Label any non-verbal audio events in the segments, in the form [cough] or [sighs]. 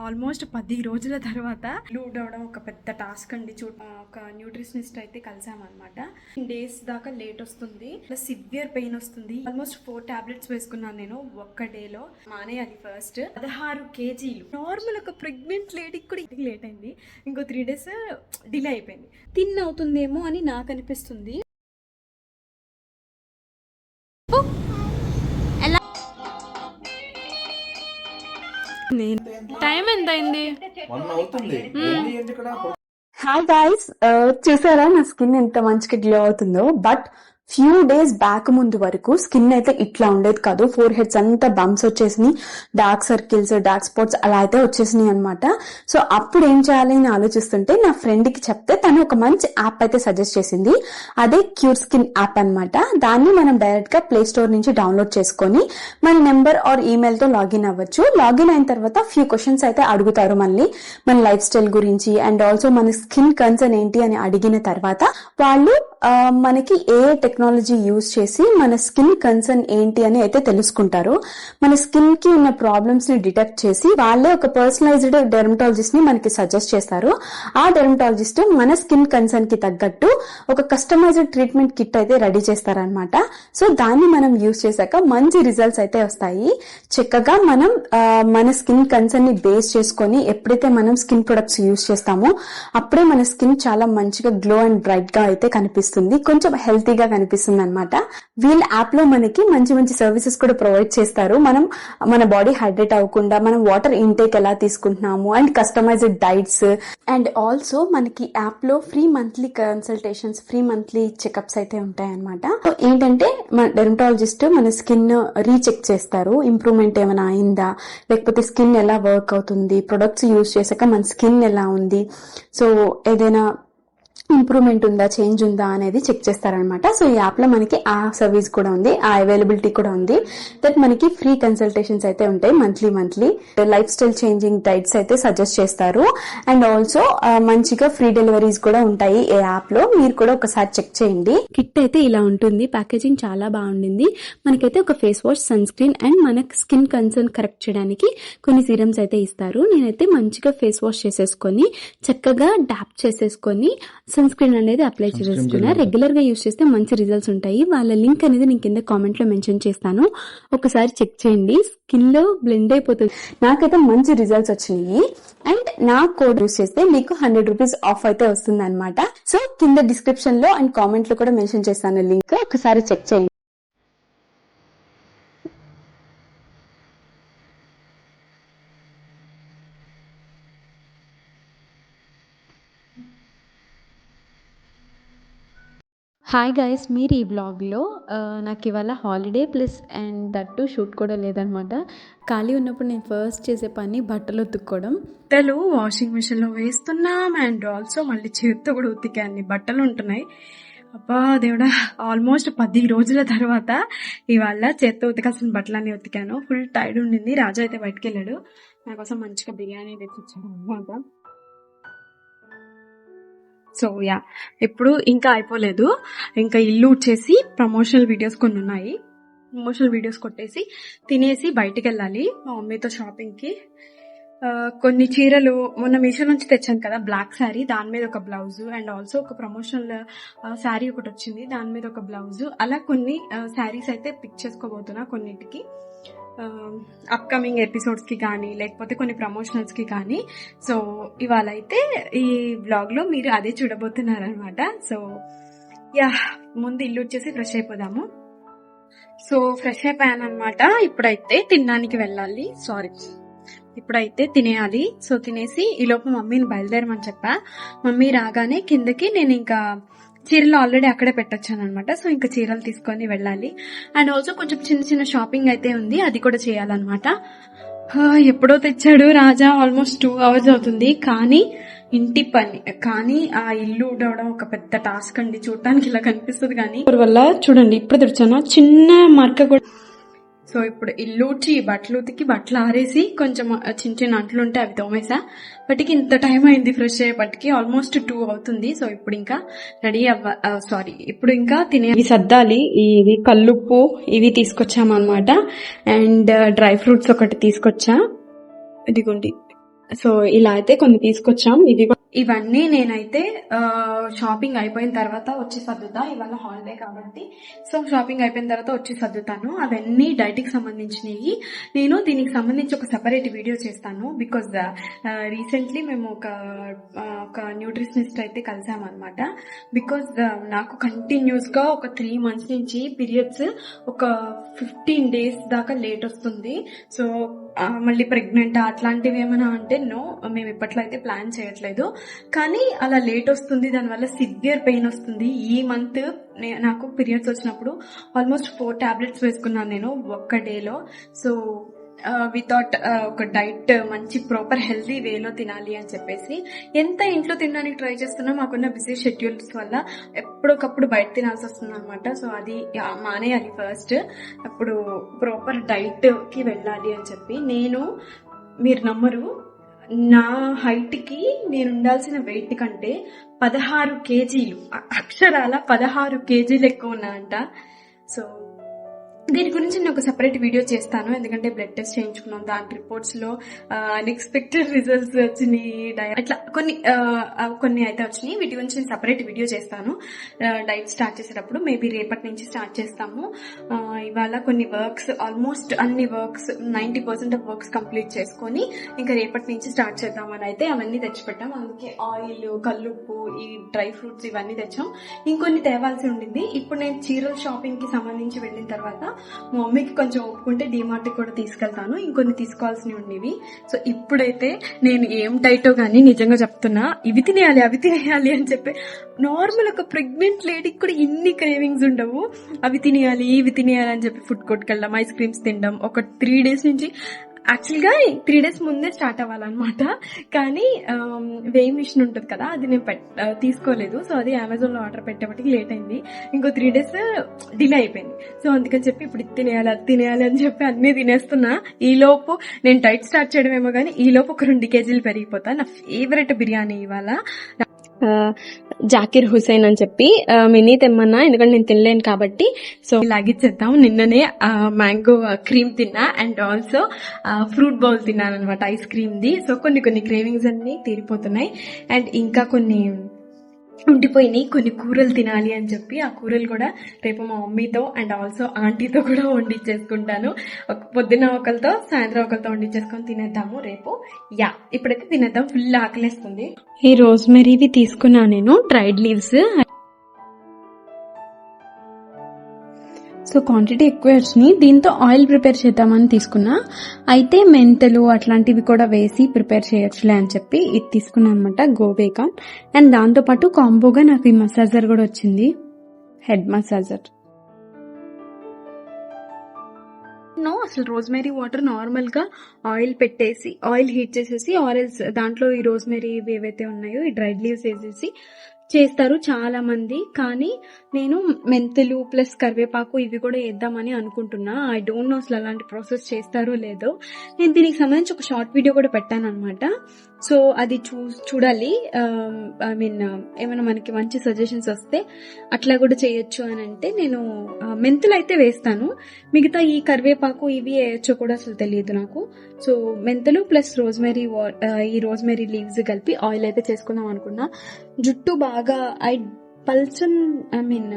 Almost పది రోజుల తర్వాత లూడ్ అవడం ఒక పెద్ద టాస్క్ అండి. చూ ఒక న్యూట్రిషనిస్ట్ అయితే కలిసామన్నమాట. డేస్ దాకా లేట్ వస్తుంది. సివియర్ పెయిన్ వస్తుంది. ఆల్మోస్ట్ ఫోర్ టాబ్లెట్స్ వేసుకున్నాను నేను ఒక్క డేలో. మానేయాలి ఫస్ట్ పదహారు కేజీలు. నార్మల్ ఒక ప్రెగ్నెంట్ లేడీకి కూడా లేట్ అయింది. ఇంకో త్రీ డేస్ డిలే అయిపోయింది. తిన్ అవుతుందేమో అని నాకు అనిపిస్తుంది. నేను టైం ఎంత అయింది అవుతుంది. హాయ్ గాయ్స్ చూసారా నా స్కిన్ ఎంత మంచిగా గ్లో అవుతుందో? బట్ ఫ్యూ డేస్ బ్యాక్ ముందు వరకు స్కిన్ అయితే ఇట్లా ఉండేది కాదు. ఫోర్ హెడ్స్ అంతా బంప్స్ వచ్చేసినాయి. డార్క్ సర్కిల్స్ డార్క్ స్పాట్స్ అలా అయితే వచ్చేసినాయి అనమాట సో అప్పుడు ఏం చేయాలి అని ఆలోచిస్తుంటే నా ఫ్రెండ్కి చెప్తే తను ఒక మంచి యాప్ అయితే సజెస్ట్ చేసింది. అదే క్యూర్ స్కిన్ యాప్ అన్నమాట. దాన్ని మనం డైరెక్ట్గా ప్లే స్టోర్ నుంచి డౌన్లోడ్ చేసుకొని మన నెంబర్ ఆర్ ఈమెయిల్తో లాగిన్ అవ్వచ్చు. లాగిన్ అయిన తర్వాత ఫ్యూ క్వశ్చన్స్ అయితే అడుగుతారు మళ్ళీ మన లైఫ్ స్టైల్ గురించి అండ్ ఆల్సో మన స్కిన్ కన్సర్న్ ఏంటి అని అడిగిన తర్వాత వాళ్ళు మనకి ఏ టెక్నాలజీ యూజ్ చేసి మన స్కిన్ కన్సర్న్ ఏంటి అని అయితే తెలుసుకుంటారు. మన స్కిన్కి ఉన్న ప్రాబ్లమ్స్ని డిటెక్ట్ చేసి వాళ్ళే ఒక పర్సనలైజ్డ్ డెర్మటాలజిస్ట్ని మనకి సజెస్ట్ చేస్తారు. ఆ డెర్మటాలజిస్ట్ మన స్కిన్ కన్సర్న్కి తగ్గట్టు ఒక కస్టమైజ్డ్ ట్రీట్మెంట్ కిట్ అయితే రెడీ చేస్తారనమాట సో దాన్ని మనం యూజ్ చేశాక మంచి రిజల్ట్స్ అయితే వస్తాయి. చక్కగా మనం మన స్కిన్ కన్సర్న్ని బేస్ చేసుకొని ఎప్పుడైతే మనం స్కిన్ ప్రొడక్ట్స్ యూజ్ చేస్తామో అప్పుడే మన స్కిన్ చాలా మంచిగా గ్లో అండ్ బ్రైట్గా అయితే కనిపిస్తుంది. కొంచెం హెల్తీగా కనిపిస్తుంది అనమాట వీళ్ళ యాప్లో మనకి మంచి మంచి సర్వీసెస్ కూడా ప్రొవైడ్ చేస్తారు. మనం మన బాడీ హైడ్రేట్ అవ్వకుండా మనం వాటర్ ఇంటేక్ ఎలా తీసుకుంటున్నాము and customised diets. And also మనకి యాప్లో free monthly consultations free monthly checkups అయితే ఉంటాయన్నమాట. ఏంటంటే మన డెర్మటాలజిస్ట్ మన స్కిన్ రీచెక్ చేస్తారు. ఇంప్రూవ్మెంట్ ఏమైనా అయిందా? లేకపోతే స్కిన్ ఎలా వర్క్ అవుతుంది? ప్రొడక్ట్స్ యూజ్ చేశాక మన స్కిన్ ఎలా ఉంది? సో ఏదైనా ఇంప్రూవ్మెంట్ ఉందా చేంజ్ ఉందా అనేది చెక్ చేస్తారనమాట. సో ఈ యాప్లో మనకి ఆ సర్వీస్ కూడా ఉంది ఆ అవైలబిలిటీ కూడా ఉంది. దట్ మనకి ఫ్రీ కన్సల్టేషన్స్ అయితే ఉంటాయి monthly monthly life style changing diets అయితే సజెస్ట్ చేస్తారు. అండ్ ఆల్సో మంచిగా ఫ్రీ డెలివరీస్ కూడా ఉంటాయి ఈ యాప్లో మీరు కూడా ఒకసారి చెక్ చేయండి. కిట్ అయితే ఇలా ఉంటుంది. ప్యాకేజింగ్ చాలా బాగుండింది. మనకైతే ఒక face wash sun screen and మన స్కిన్ కన్సర్న్ కరెక్ట్ చేయడానికి కొన్ని సీరమ్స్ అయితే ఇస్తారు. నేనైతే మంచిగా ఫేస్ వాష్ చేసేసుకొని చక్కగా డాప్ చేసేసుకొని సన్ స్క్రీన్ అనేది అప్లై చేసేసుకున్నా రెగ్యులర్గా యూస్ చేస్తే మంచి రిజల్ట్స్ ఉంటాయి. వాళ్ళ లింక్ అనేది నేను కింద కామెంట్లో మెన్షన్ చేస్తాను. ఒకసారి చెక్ చేయండి. స్కిన్లో బ్లెండ్ అయిపోతుంది. నాకైతే మంచి రిజల్ట్స్ వచ్చినాయి. అండ్ నా కోడ్ యూస్ చేస్తే మీకు హండ్రెడ్ రూపీస్ ఆఫ్ అయితే వస్తుంది అనమాట సో కింద డిస్క్రిప్షన్లో అండ్ కామెంట్లో కూడా మెన్షన్ చేస్తాను లింక్. ఒకసారి చెక్ చేయండి. హాయ్ గాయస్ మీరు ఈ బ్లాగ్లో నాకు ఇవాళ holiday plus and that shoot కూడా లేదనమాట. ఖాళీ ఉన్నప్పుడు నేను ఫస్ట్ చేసే పని బట్టలు ఉతుక్కోవడం. బట్టలు వాషింగ్ మిషన్లో వేస్తున్నాం అండ్ ఆల్సో మళ్ళీ చేతితో కూడా ఉతికాన్ని బట్టలు ఉంటున్నాయి. అబ్బా దేవుడా ఆల్మోస్ట్ పది రోజుల తర్వాత ఇవాళ చేత్తో ఉతకాల్సిన బట్టలన్నీ ఉతికాను. ఫుల్ టైర్డ్ ఉండింది. రాజు అయితే బయటకు వెళ్ళాడు. నా కోసం మంచిగా బిర్యానీ తెచ్చిచ్చాడు అనమాట సో యా ఇప్పుడు ఇంకా అయిపోలేదు. ఇంకా ఇల్లు వచ్చేసి ప్రమోషనల్ వీడియోస్ కొన్ని ఉన్నాయి ప్రమోషనల్ వీడియోస్ కొట్టేసి తినేసి బయటికి వెళ్ళాలి మా మమ్మీతో షాపింగ్కి కొన్ని చీరలు మొన్న మీషో నుంచి తెచ్చాను కదా బ్లాక్ శారీ దాని మీద ఒక బ్లౌజ్ అండ్ ఆల్సో ఒక ప్రమోషనల్ శారీ ఒకటి వచ్చింది దాని మీద ఒక బ్లౌజ్ అలా కొన్ని శారీస్ అయితే పిక్ చేసుకోబోతున్నా కొన్నిటికి. అప్కమింగ్ ఎపిసోడ్స్కి కానీ లేకపోతే కొన్ని ప్రమోషనల్స్కి కానీ సో ఇవాళ అయితే ఈ బ్లాగ్లో మీరు అదే చూడబోతున్నారనమాట సో యా ముందు ఇల్లు వచ్చేసి ఫ్రెష్ అయిపోదాము. సో ఫ్రెష్ అయిపోయాను అనమాట ఇప్పుడైతే తినడానికి వెళ్ళాలి. సారీ ఇప్పుడైతే తినేయాలి. సో తినేసి ఈ లోపు మమ్మీని బయలుదేరమని చెప్పా. మమ్మీ రాగానే కిందకి నేను ఇంకా చీరలు ఆల్రెడీ అక్కడే పెట్టొచ్చాను అనమాట సో ఇంకా చీరలు తీసుకొని వెళ్ళాలి. అండ్ ఆల్సో కొంచెం చిన్న చిన్న షాపింగ్ అయితే ఉంది. అది కూడా చేయాలన్నమాట. ఎప్పుడో తెచ్చాడు రాజా. ఆల్మోస్ట్ టూ అవర్స్ అవుతుంది. కానీ ఇంటి పని కానీ ఆ ఇల్లు ఉండవడం ఒక పెద్ద టాస్క్ అండి. చూడటానికి ఇలా కనిపిస్తుంది కానీ. వల్ల? చూడండి ఇప్పుడు తెచ్చాను. చిన్న మరక కూడా. సో ఇప్పుడు ఇల్లు ఊడ్చి బట్టలు ఉతికి బట్టలు ఆరేసి కొంచెం చిన్న చిన్న అంట్లు ఉంటే అవి తోమేసా. బట్టికి ఇంత టైం అయింది ఫ్రెష్ అయ్యేపటికి ఆల్మోస్ట్ టూ అవుతుంది. సో ఇప్పుడు ఇంకా రెడీ అవ్వ సారీ ఇప్పుడు ఇంకా తినే ఇవి సర్దాలి. ఇవి కల్లుప్పు ఇవి తీసుకొచ్చామన్నమాట. అండ్ డ్రై ఫ్రూట్స్ ఒకటి తీసుకొచ్చా. ఇదిగోండి. సో ఇలా అయితే కొన్ని తీసుకొచ్చాం. ఇది ఇవన్నీ నేనైతే షాపింగ్ అయిపోయిన తర్వాత వచ్చి సర్దుతా. ఇవాళ హాలిడే కాబట్టి. సో షాపింగ్ అయిపోయిన తర్వాత వచ్చి సర్దుతాను. అవన్నీ డైట్కి సంబంధించినవి. నేను దీనికి సంబంధించి ఒక సెపరేట్ వీడియో చేస్తాను బికాజ్ రీసెంట్లీ మేము ఒక ఒక న్యూట్రిషనిస్ట్ అయితే కలిసాము అనమాట బికాజ్ నాకు కంటిన్యూస్గా ఒక త్రీ మంత్స్ నుంచి పీరియడ్స్ ఒక ఫిఫ్టీన్ డేస్ దాకా లేట్ వస్తుంది. సో మళ్ళీ ప్రెగ్నెంట్ అట్లాంటివి ఏమైనా అంటే నో మేము ఇప్పట్లో అయితే ప్లాన్ చేయట్లేదు. కానీ అలా లేట్ వస్తుంది దానివల్ల సివియర్ పెయిన్ వస్తుంది. ఈ మంత్ నాకు పీరియడ్స్ వచ్చినప్పుడు ఆల్మోస్ట్ ఫోర్ టాబ్లెట్స్ వేసుకున్నాను నేను ఒక్క డేలో సో Uh, వితౌట్ uh, ఒక డైట్ uh, మంచి ప్రాపర్ హెల్దీ వేలో తినాలి అని చెప్పేసి ఎంత ఇంట్లో తినడానికి ట్రై చేస్తున్నా మాకున్న బిజీ షెడ్యూల్స్ వల్ల ఎప్పుడొకప్పుడు బయట తినాల్సి వస్తుంది అనమాట సో అది మానేయాలి ఫస్ట్ అప్పుడు ప్రాపర్ డైట్కి వెళ్ళాలి అని చెప్పి నేను మీరు నమ్మరు నా హైట్కి నేను ఉండాల్సిన వెయిట్ కంటే పదహారు కేజీలు అక్షరాల పదహారు కేజీలు ఎక్కువ ఉన్నా అంట సో దీని గురించి నేను ఒక సెపరేట్ వీడియో చేస్తాను. ఎందుకంటే బ్లడ్ టెస్ట్ చేయించుకున్నాం. దాని రిపోర్ట్స్లో అన్ఎక్స్పెక్టెడ్ రిజల్ట్స్ వచ్చినాయి. డై- అట్లా కొన్ని కొన్ని అయితే వచ్చినాయి. వీటి గురించి నేను సెపరేట్ వీడియో చేస్తాను. డైట్ స్టార్ట్ చేసేటప్పుడు మేబీ రేపటి నుంచి స్టార్ట్ చేస్తాము. ఇవాళ కొన్ని వర్క్స్ ఆల్మోస్ట్ అన్ని works ninety percent of works complete చేసుకొని ఇంకా రేపటి నుంచి స్టార్ట్ చేద్దామని అయితే అవన్నీ తెచ్చిపెట్టాం. అందుకే ఆయిల్ కల్లుప్పు ఈ డ్రై ఫ్రూట్స్ ఇవన్నీ తెచ్చాం. ఇంకొన్ని తేవాల్సి ఉండింది. ఇప్పుడు నేను చీరల షాపింగ్కి సంబంధించి వెళ్ళిన తర్వాత మా మమ్మీకి కొంచెం ఒప్పుకుంటే డిమార్ట్కి కూడా తీసుకెళ్తాను. ఇంకొన్ని తీసుకోవాల్సినవి ఉండేవి. సో ఇప్పుడైతే నేను ఏం టైటో కానీ నిజంగా చెప్తున్నా ఇవి తినేయాలి అవి తినేయాలి అని చెప్పి నార్మల్ ఒక ప్రెగ్నెంట్ లేడీకి కూడా ఇన్ని క్రేవింగ్స్ ఉండవు. అవి తినేయాలి ఇవి తినేయాలి అని చెప్పి ఫుడ్ కోర్ట్కి వెళ్ళడం ఐస్ క్రీమ్స్ తినడం. ఒక త్రీ డేస్ నుంచి యాక్చువల్గా త్రీ డేస్ ముందే స్టార్ట్ అవ్వాలన్నమాట. కానీ um, వేయింగ్ మిషన్ ఉంటుంది కదా అది నేను పెట్ తీసుకోలేదు. సో అది అమెజాన్లో ఆర్డర్ పెట్టేప్పటికి లేట్ అయింది. ఇంకో త్రీ డేస్ డిలే అయిపోయింది. సో అందుకని చెప్పి ఇప్పుడు ఇది తినేయాలి అది తినేయాలి అని చెప్పి అన్ని తినేస్తున్నా. ఈ లోపు నేను డైట్ స్టార్ట్ చేయడమేమో కానీ ఈ లోపు ఒక రెండు కేజీలు పెరిగిపోతా. నా ఫేవరెట్ బిర్యానీ ఇవాళ. జాకిర్ హుసేన్ అని చెప్పి మినీ తెమ్మన్నా ఎందుకంటే నేను తినలేను కాబట్టి. సో లాగిచ్చేద్దాం. నిన్ననే మ్యాంగో క్రీమ్ తిన్నా అండ్ ఆల్సో ఫ్రూట్ బౌల్ తిన్నాను అనమాట ఐస్ క్రీమ్ ది సో కొన్ని కొన్ని క్రేవింగ్స్ అన్ని తీరిపోతున్నాయి. అండ్ ఇంకా కొన్ని ఉండిపోయినాయి. కొన్ని కూరలు తినాలి అని చెప్పి ఆ కూరలు కూడా రేపు మా మమ్మీతో అండ్ ఆల్సో ఆంటీతో కూడా వండించేసుకుంటాను. ఒక పొద్దున్న ఒకరితో సాయంత్రం ఒకరితో వండించేసుకొని తినేద్దాము రేపు. యా ఇప్పుడైతే తినేద్దాం. ఫుల్ ఆకలేస్తుంది. ఈ రోజ్మెరీవి తీసుకున్నా నేను డ్రైడ్ లీవ్స్ సో క్వాంటిటీ ఎక్కువ వచ్చినాయి దీంతో ఆయిల్ ప్రిపేర్ చేద్దామని తీసుకున్నా. అయితే మెంతలు అట్లాంటివి కూడా వేసి ప్రిపేర్ చేయొచ్చులే అని చెప్పి ఇది తీసుకున్నాను అనమాట గోబేకాన్ అండ్ దాంతో పాటు కాంబోగా నాకు ఈ మసాజర్ కూడా వచ్చింది. హెడ్ మసాజర్ నో అసలు రోజ్మెరీ వాటర్ నార్మల్గా ఆయిల్ పెట్టేసి ఆయిల్ హీట్ చేసేసి ఆరెల్స్ దాంట్లో ఈ రోజ్మెరీ ఏవైతే ఉన్నాయో ఈ డ్రైడ్ లీవ్స్ వేసేసి చేస్తారు చాలా మంది కానీ నేను మెంతులు ప్లస్ కరివేపాకు ఇవి కూడా వేద్దామని అనుకుంటున్నా. ఐ డోంట్ నో అసలు అలాంటి ప్రాసెస్ చేస్తారో లేదో. నేను దీనికి సంబంధించి ఒక షార్ట్ వీడియో కూడా పెట్టాను అనమాట సో అది చూ చూడాలి. ఐ మీన్ ఏమైనా మనకి మంచి సజెషన్స్ వస్తే అట్లా కూడా చేయొచ్చు అని అంటే నేను మెంతులు అయితే వేస్తాను. మిగతా ఈ కరివేపాకు ఇవి వేయచ్చో కూడా అసలు తెలియదు నాకు. సో మెంతులు ప్లస్ రోజ్మెరీ ఈ రోజ్మెరీ లీవ్స్ కలిపి ఆయిల్ అయితే చేసుకుందాం అనుకున్నా. జుట్టు బాగా ఐ పల్చన్ ఐ మీన్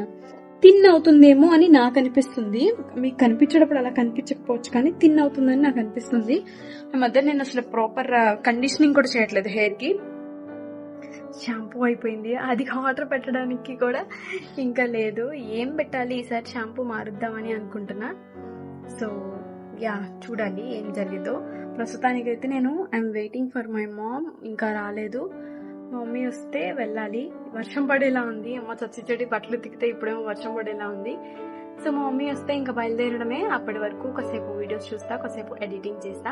థిన్ అవుతుందేమో అని నాకు అనిపిస్తుంది. మీకు కనిపించేటప్పుడు అలా కనిపించకపోవచ్చు కానీ థిన్ అవుతుందని నాకు అనిపిస్తుంది. ఈ మధ్య నేను అసలు ప్రాపర్ కండిషనింగ్ కూడా చేయట్లేదు హెయిర్కి. షాంపూ అయిపోయింది. అది ఆర్డర్ పెట్టడానికి కూడా ఇంకా లేదు. ఏం పెట్టాలి? ఈసారి షాంపూ మారుద్దామని అనుకుంటున్నా. సో యా చూడాలి ఏం జరిగిందో. ప్రస్తుతానికైతే నేను I'm waiting for my mom ఇంకా రాలేదు. మమ్మీ వస్తే వెళ్ళాలి. వర్షం పడేలా ఉంది. అమ్మ చచ్చి చెడి బట్టలు తిక్కితే ఇప్పుడేమో వర్షం పడేలా ఉంది. సో మా మమ్మీ వస్తే ఇంకా బయలుదేరడమే. అప్పటి వరకు కాసేపు వీడియోస్ చూస్తా కాసేపు ఎడిటింగ్ చేస్తా.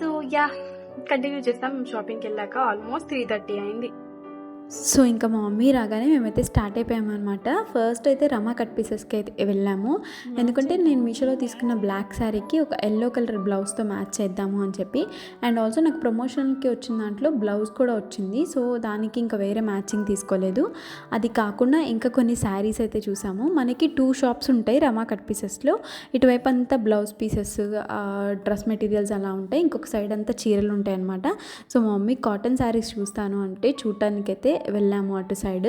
సో యా కంటిన్యూ చేస్తాం. షాపింగ్కి వెళ్ళాక ఆల్మోస్ట్ త్రీ థర్టీ అయింది. సో ఇంకా మా మమ్మీ రాగానే మేమైతే స్టార్ట్ అయిపోయామన్నమాట. ఫస్ట్ అయితే రమా కట్ పీసెస్కి అయితే వెళ్ళాము. ఎందుకంటే నేను మీషోలో తీసుకున్న బ్లాక్ శారీకి ఒక ఎల్లో కలర్ బ్లౌజ్తో మ్యాచ్ చేద్దాము అని చెప్పి. అండ్ ఆల్సో నాకు ప్రమోషన్కి వచ్చిన దాంట్లో బ్లౌజ్ కూడా వచ్చింది. సో దానికి ఇంకా వేరే మ్యాచింగ్ తీసుకోలేదు. అది కాకుండా ఇంకా కొన్ని శారీస్ అయితే చూసాము. మనకి టూ షాప్స్ ఉంటాయి రమా కట్ పీసెస్లో ఇటువైపు అంతా బ్లౌజ్ పీసెస్ డ్రెస్ మెటీరియల్స్ అలా ఉంటాయి. ఇంకొక సైడ్ అంతా చీరలు ఉంటాయి అనమాట సో మా మమ్మీ కాటన్ శారీస్ చూస్తాను అంటే చూడటానికైతే వెళ్ళాము అటు సైడ్.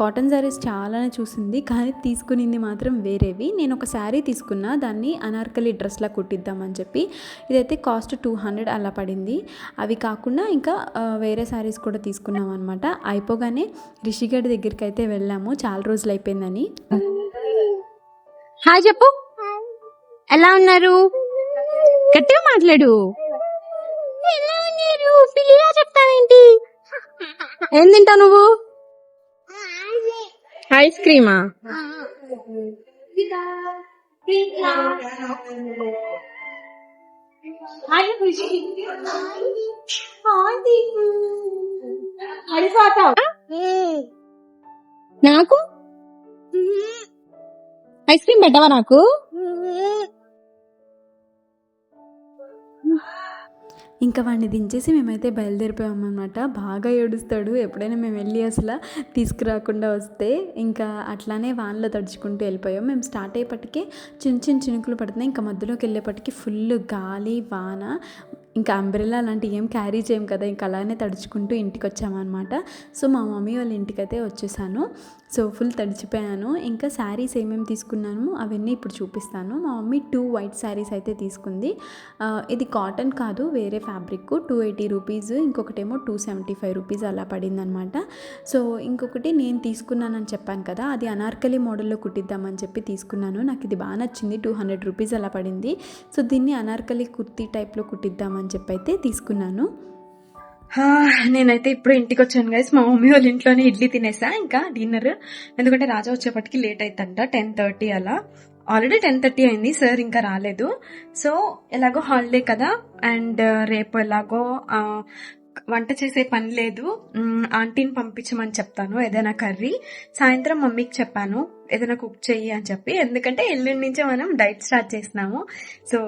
కాటన్ శారీస్ చాలానే చూసింది కానీ తీసుకునింది మాత్రం వేరేవి. నేను ఒక శారీ తీసుకున్నా దాన్ని అనార్కలి డ్రెస్లా కుట్టిద్దామని చెప్పి. ఇదైతే కాస్ట్ టూ హండ్రెడ్ అలా పడింది. అవి కాకుండా ఇంకా వేరే శారీస్ కూడా తీసుకున్నాం అనమాట అయిపోగానే రిషిగడ్ దగ్గరికి అయితే వెళ్ళాము. చాలా రోజులు అయిపోయిందని. హాయ్ చెప్పు. ఎలా ఉన్నారు? గట్టిగా మాట్లాడు. ఎలా ఉన్నారు? పిల్లలా చెప్తావేంటి? ఏం తింటావు నువ్వు? ఐస్ క్రీమా? నాకు? ఐస్ క్రీమ్ పెట్టవా నాకు? ఇంకా వాడిని దించేసి మేమైతే బయలుదేరిపోయామన్నమాట. బాగా ఏడుస్తాడు. ఎప్పుడైనా మేము వెళ్ళి అసలు తీసుకురాకుండా వస్తే ఇంకా అట్లానే వాన్లో తడుచుకుంటూ వెళ్ళిపోయాం. మేము స్టార్ట్ అయ్యేపటికే చిన్న చిన్న చినుకులు పడుతున్నాయి. ఇంకా మధ్యలోకి వెళ్ళేపటికి ఫుల్ గాలి వాన ఇంకా అంబ్రెల్లా లాంటివి ఏం క్యారీ చేయం కదా. ఇంకా అలానే తడుచుకుంటూ ఇంటికి వచ్చామన్నమాట సో మా మమ్మీ వాళ్ళ ఇంటికైతే వచ్చేసాను. సో ఫుల్ తడిచిపోయాను. ఇంకా శారీస్ ఏమేమి తీసుకున్నాను అవన్నీ ఇప్పుడు చూపిస్తాను. మా మమ్మీ టూ వైట్ శారీస్ అయితే తీసుకుంది. ఇది కాటన్ కాదు వేరే ఫ్యాబ్రిక్ టూ ఎయిటీ రూపీస్ ఇంకొకటేమో టూ సెవెంటీ ఫైవ్ రూపీస్ అలా పడిందనమాట. సో ఇంకొకటి నేను తీసుకున్నానని చెప్పాను కదా అది అనార్కలి మోడల్లో కుట్టిద్దామని చెప్పి తీసుకున్నాను. నాకు ఇది బాగా నచ్చింది టూ హండ్రెడ్ రూపీస్ అలా పడింది. సో దీన్ని అనార్కలి కుర్తీ టైప్లో కుట్టిద్దామని చెప్పి అయితే తీసుకున్నాను. నేనైతే ఇప్పుడు ఇంటికి వచ్చాను గైస్ మా మమ్మీ వాళ్ళ ఇంట్లోనే ఇడ్లీ తినేసా ఇంకా డిన్నర్ ఎందుకంటే రాజా వచ్చేపటికి లేట్ అవుతుందంట టెన్ థర్టీ అలా. ఆల్రెడీ టెన్ థర్టీ అయింది సార్ ఇంకా రాలేదు. సో ఎలాగో హాలిడే కదా అండ్ uh, రేపు ఎలాగో వంట చేసే పని లేదు. ఆంటీని పంపించమని చెప్తాను ఏదైనా కర్రీ. సాయంత్రం మమ్మీకి చెప్పాను ఏదైనా కుక్ చెయ్యి అని చెప్పి. ఎందుకంటే ఎల్లుండి నుంచే మనం డైట్ స్టార్ట్ చేస్తున్నాము. సో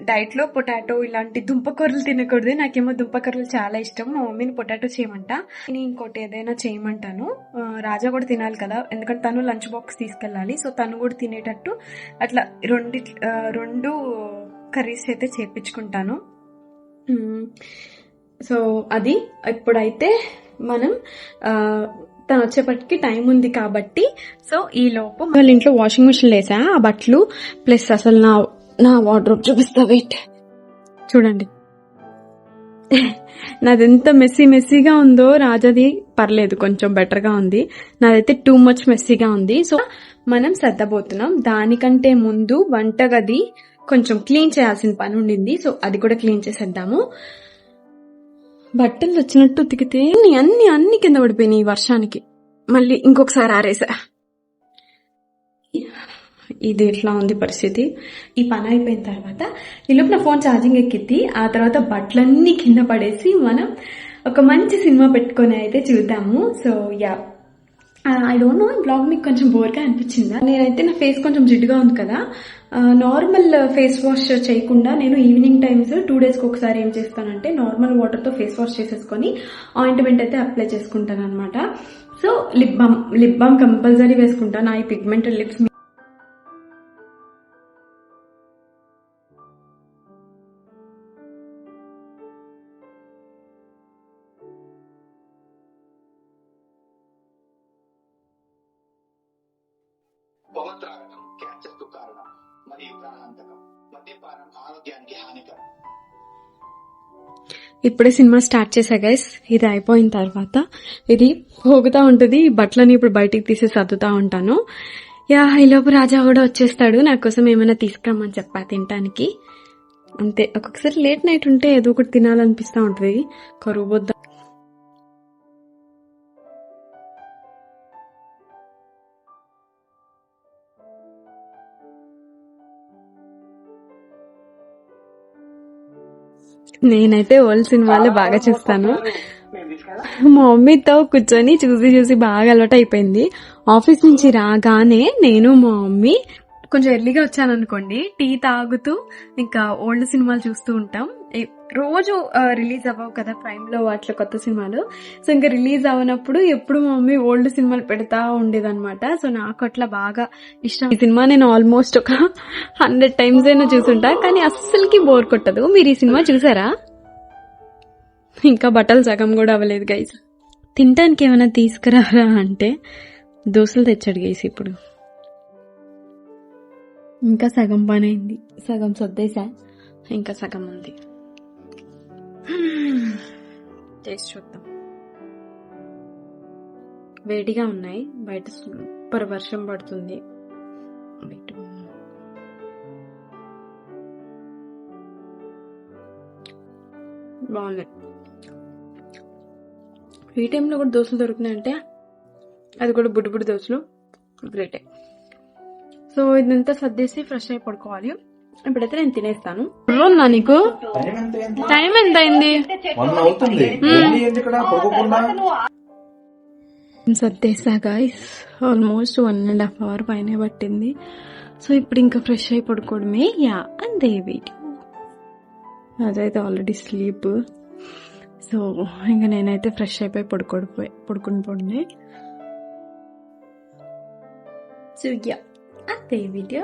డైట్లో పొటాటో ఇలాంటి దుంపకూరలు తినకూడదు. నాకేమో దుంపకూరలు చాలా ఇష్టం. మా మమ్మీని పొటాటో చేయమంట. నేను ఇంకోటి ఏదైనా చేయమంటాను. రాజా కూడా తినాలి కదా. ఎందుకంటే తను లంచ్ బాక్స్ తీసుకెళ్ళాలి. సో తను కూడా తినేటట్టు అట్లా రెండు రెండు కర్రీస్ అయితే చేపించుకుంటాను. సో అది ఇప్పుడైతే మనం తను వచ్చేపటికి టైం ఉంది కాబట్టి. సో ఈ లోపు వాళ్ళ ఇంట్లో వాషింగ్ మిషన్ లేసా? ఆ బట్టలు ప్లస్ అసలు నా నా వార్డ్రోబ్ చూపిస్తా వెయిట్. చూడండి. నాది ఎంత మెస్సీ మెస్సీగా ఉందో రాజాది పర్లేదు కొంచెం బెటర్గా ఉంది. నాదైతే టూ మచ్ మెస్సీగా ఉంది. సో మనం సర్దబోతున్నాం. దానికంటే ముందు వంటగది కొంచెం క్లీన్ చేయాల్సిన పని ఉండింది. సో అది కూడా క్లీన్ చేసేద్దాము. బట్టలు వచ్చినట్టు ఉతికితే అన్ని అన్ని అన్ని కింద పడిపోయినాయి ఈ వర్షానికి. మళ్ళీ ఇంకొకసారి ఆరేసా. ఇది ఇట్లా ఉంది పరిస్థితి? ఈ పని అయిపోయిన తర్వాత ఈ లోపు నా ఫోన్ ఛార్జింగ్ ఎక్కిద్ది. ఆ తర్వాత బట్టలన్నీ కింద పడేసి మనం ఒక మంచి సినిమా పెట్టుకొని అయితే చూద్దాము. So yeah I don't know vlog మీకు కొంచెం బోర్గా అనిపించిందా? నేనైతే నా ఫేస్ కొంచెం జిడ్డుగా ఉంది కదా. నార్మల్ ఫేస్ వాష్ చేయకుండా నేను ఈవినింగ్ టైమ్స్ టూ డేస్కి ఒకసారి ఏం చేస్తానంటే నార్మల్ వాటర్తో ఫేస్ వాష్ చేసేసుకొని ఆయింట్మెంట్ అయితే అప్లై చేసుకుంటాను అనమాట so lip balm lip balm compulsory వేసుకుంటాను ఈ పిగ్మెంటెడ్ లిప్స్ మరియు ప్రాణాంతకం మద్యపానం ఆరోగ్యానికి హానికరం ఇప్పుడే సినిమా స్టార్ట్ చేశా గైస్ ఇది అయిపోయిన తర్వాత ఇది పోగుతా ఉంటుంది. ఈ బట్టలని ఇప్పుడు బయటికి తీసి సర్దుతా ఉంటాను. యా ఈలోపు రాజా కూడా వచ్చేస్తాడు. నా కోసం ఏమైనా తీసుకురమ్మని చెప్పా తినటానికి. అంతే. ఒక్కొక్కసారి లేట్ నైట్ ఉంటే ఏదో ఒకటి తినాలనిపిస్తూ ఉంటుంది. కరువు నేనైతే ఓల్డ్ సినిమాలు బాగా చూస్తాను. మా మమ్మీతో కూర్చొని చూసి చూసి బాగా అలవాటు అయిపోయింది. ఆఫీస్ నుంచి రాగానే నేను మా మమ్మీ కొంచెం ఎర్లీగా వచ్చాను అనుకోండి టీ తాగుతూ ఇంకా ఓల్డ్ సినిమాలు చూస్తూ ఉంటాం. రోజు రిలీజ్ అవ్వవు కదా ప్రైమ్లో కొత్త సినిమాలు. సో ఇంకా రిలీజ్ అవనప్పుడు ఎప్పుడు మా మమ్మీ ఓల్డ్ సినిమాలు పెడతా ఉండేదన్నమాట. సో నాకు అట్లా బాగా ఇష్టం. ఈ సినిమా నేను ఆల్మోస్ట్ ఒక హండ్రెడ్ టైమ్స్ అయినా చూసుంటా. కానీ అస్సలకి బోర్ కొట్టదు. మీరు ఈ సినిమా చూసారా? ఇంకా బట్టలు సగం కూడా అవ్వలేదు గైస్ తినటానికి ఏమైనా తీసుకురారా అంటే దోశలు తెచ్చాడు గైస్ ఇప్పుడు. ఇంకా సగం పని అయింది సగం సర్దేశా? ఇంకా సగం ఉంది. [sighs] చేసి చూద్దాం. వేడిగా ఉన్నాయి బయట సూపర్ వర్షం పడుతుంది. బాగున్నాయి ఈ టైంలో కూడా దోశలు దొరుకుతున్నాయంటే అది కూడా బుడ్డి బుడ్డి దోశలు గ్రేటే సో ఇదంతా సర్దేసి ఫ్రెష్ అయి పడుకోవాలి. ఇప్పుడైతే నేను తినేస్తాను. ఉందా నీకు? టైం ఎంత అయింది సర్దేసా guys almost one and half hour పైన పట్టింది. సో ఇప్పుడు ఇంకా ఫ్రెష్ అయి పడుకోవడమే. యా అంతే వీడియో. అదైతే ఆల్రెడీ స్లీప్ సో ఇంకా నేనైతే ఫ్రెష్ అయిపోయి పడుకోడిపోయి పడుకుని పోండి. సో యా అంతే వీడియో.